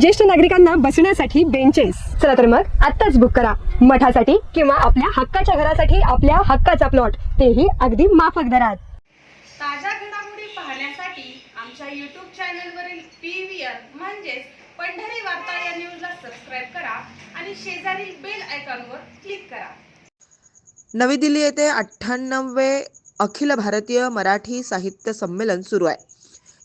ज्येष्ठ नागरिकांना बसण्यासाठी बेंचेस चला तर मग आत्ताच बुक करा. मठासाठी किंवा आपल्या हक्काच्या घरासाठी आपल्या हक्काचा प्लॉट तेही अगदी माफक दरात. ताज्या घडामोडी पाहण्यासाठी आमच्या यूट्यूब चॅनलवरील पी व्ही आर म्हणजेच पंढरी वार्ता या न्यूजला सबस्क्राईब करा आणि शेजारील बेल आयकॉनवर क्लिक करा. नवी दिल्ली येथे अठ्ठ्याण्णवे अखिल भारतीय मराठी साहित्य संमेलन सुरू आहे.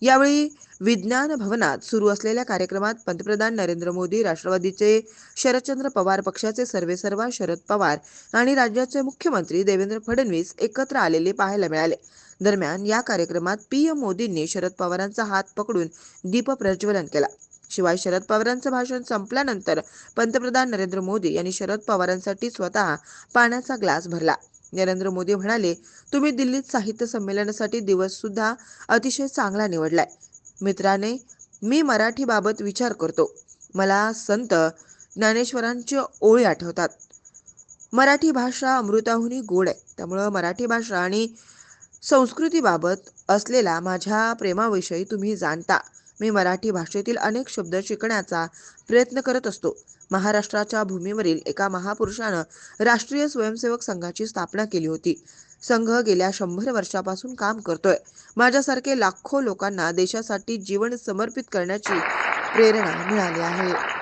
यावेळी विज्ञान भवनात सुरू असलेल्या कार्यक्रमात पंतप्रधान नरेंद्र मोदी राष्ट्रवादीचे शरदचंद्र पवार पक्षाचे सर्वेसर्वा शरद पवार आणि राज्याचे मुख्यमंत्री देवेंद्र फडणवीस एकत्र आलेले पाहायला मिळाले. दरम्यान या कार्यक्रमात पीएम मोदींनी शरद पवारांचा हात पकडून दीप प्रज्वलन केला. शिवाय शरद पवारांचं भाषण संपल्यानंतर पंतप्रधान नरेंद्र मोदी यांनी शरद पवारांसाठी स्वतः पाण्याचा ग्लास भरला. नरेंद्र मोदी म्हणाले तुम्ही दिल्लीत साहित्य संमेलनासाठी दिवस सुद्धा अतिशय चांगला निवडलाय. मित्राने मी मराठी बाबत विचार करतो. मला संत ज्ञानेश्वरांच्या ओळी आठवतात. मराठी भाषा अमृताहुनी गोड आहे. त्यामुळं मराठी भाषा आणि संस्कृतीबाबत असलेला माझ्या प्रेमाविषयी तुम्ही जाणता. मी मराठी भाषेतील अनेक शब्द शिकण्याचा प्रयत्न करत असतो. महाराष्ट्राच्या भूमीवरील एका महापुरुषानं राष्ट्रीय स्वयंसेवक संघाची स्थापना केली होती. संघ गेल्या शंभर वर्षापासून काम करतोय. माझ्यासारखे लाखो लोकांना देशासाठी जीवन समर्पित करण्याची प्रेरणा मिळाली आहे.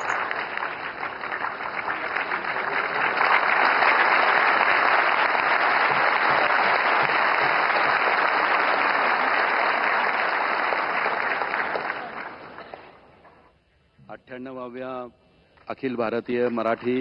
अठ्ठ्याण्णवाव्या अखिल भारतीय मराठी